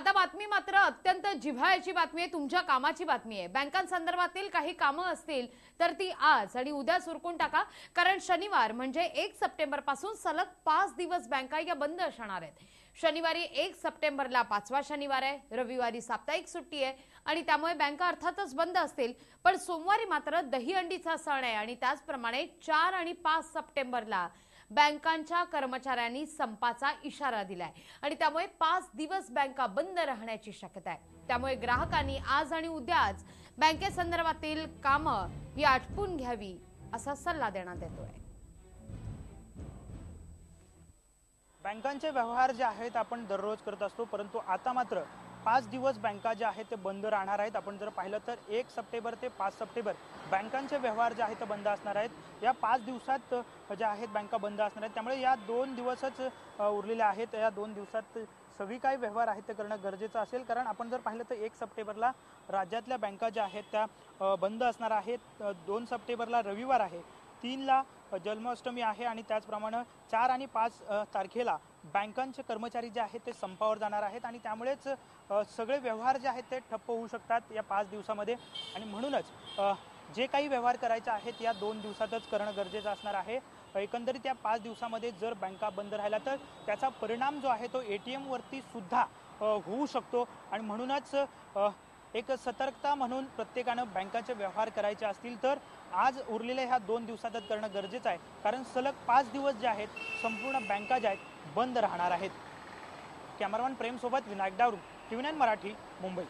आता बातमी मात्र अत्यंत जिव्हाळ्याची बातमी आहे तुमच्या कामाची बातमी आहे. बँकांसंदर्भातील काही कामं असतील तर ती आज आणि उद्या सुरकून टाका कारण शनिवार म्हणजे एक सप्टेंबरपासून सलग पाच दिवस बँका या बंद असणार आहेत. शनिवारी एक सप्टेंबरला पाचवा शनिवार आहे रविवारी साप्ताहिक सुट्टी आहे आणि त्यामुळे बँका अर्थातच बंद असतील. पण सोमवारी मात्र दहीहंडीचा सण आहे आणि त्याचप्रमाणे चार आणि पाच सप्टेंबरला बँकांच्या कर्मचाऱ्यांनी संपाचा इशारा दिलाय. आणि त्यामुळे पाच दिवस बँका बंद राहण्याची शक्यता आहे. त्यामुळे ग्राहकांनी आज आणि उद्याच बँकेसंदर्भातील कामं ही आटपून घ्यावी असा सल्ला देण्यात येतोय. बँकांचे व्यवहार जे आहेत आपण दररोज करत असतो परंतु आता मात्र पाच दिवस बँका ज्या आहेत ते बंद राहणार आहेत. आपण जर पाहिलं तर एक सप्टेंबर ते पाच सप्टेंबर बँकांचे व्यवहार जे आहेत ते बंद असणार आहेत. या पाच दिवसात ज्या आहेत बँका बंद असणार आहेत. त्यामुळे या दोन दिवसच उरलेल्या आहेत. या दोन दिवसात सगळी काही व्यवहार आहेत ते करणं गरजेचं असेल. कारण आपण जर पाहिलं तर एक सप्टेंबरला राज्यातल्या बँका ज्या आहेत त्या बंद असणार आहेत. दोन सप्टेंबरला रविवार आहे. तीनला जन्माष्टमी आहे आणि त्याचप्रमाणे चार आणि पाच तारखेला बँकांचे कर्मचारी जे आहेत ते संपावर जाणार आहेत आणि त्यामुळेच सगळे व्यवहार जे आहेत ते ठप्प होऊ शकतात या पाच दिवसामध्ये. आणि म्हणूनच जे काही व्यवहार करायचे आहेत या दोन दिवसातच करणं गरजेचं असणार आहे. एकंदरीत या पाच दिवसामध्ये जर बँका बंद राहिल्या तर त्याचा परिणाम जो आहे तो ए टी एमवरती सुद्धा होऊ शकतो. आणि म्हणूनच एक सतर्कता म्हणून प्रत्येकानं बँकाचे व्यवहार करायचे असतील तर आज उरलेल्या ह्या दोन दिवसातच करणं गरजेचं आहे. कारण सलग पाच दिवस जे आहेत संपूर्ण बँका ज्या आहेत बंद राहणार आहेत. Cameraman प्रेमसोबत Vinayak Davru T V nine Marathi Mumbai.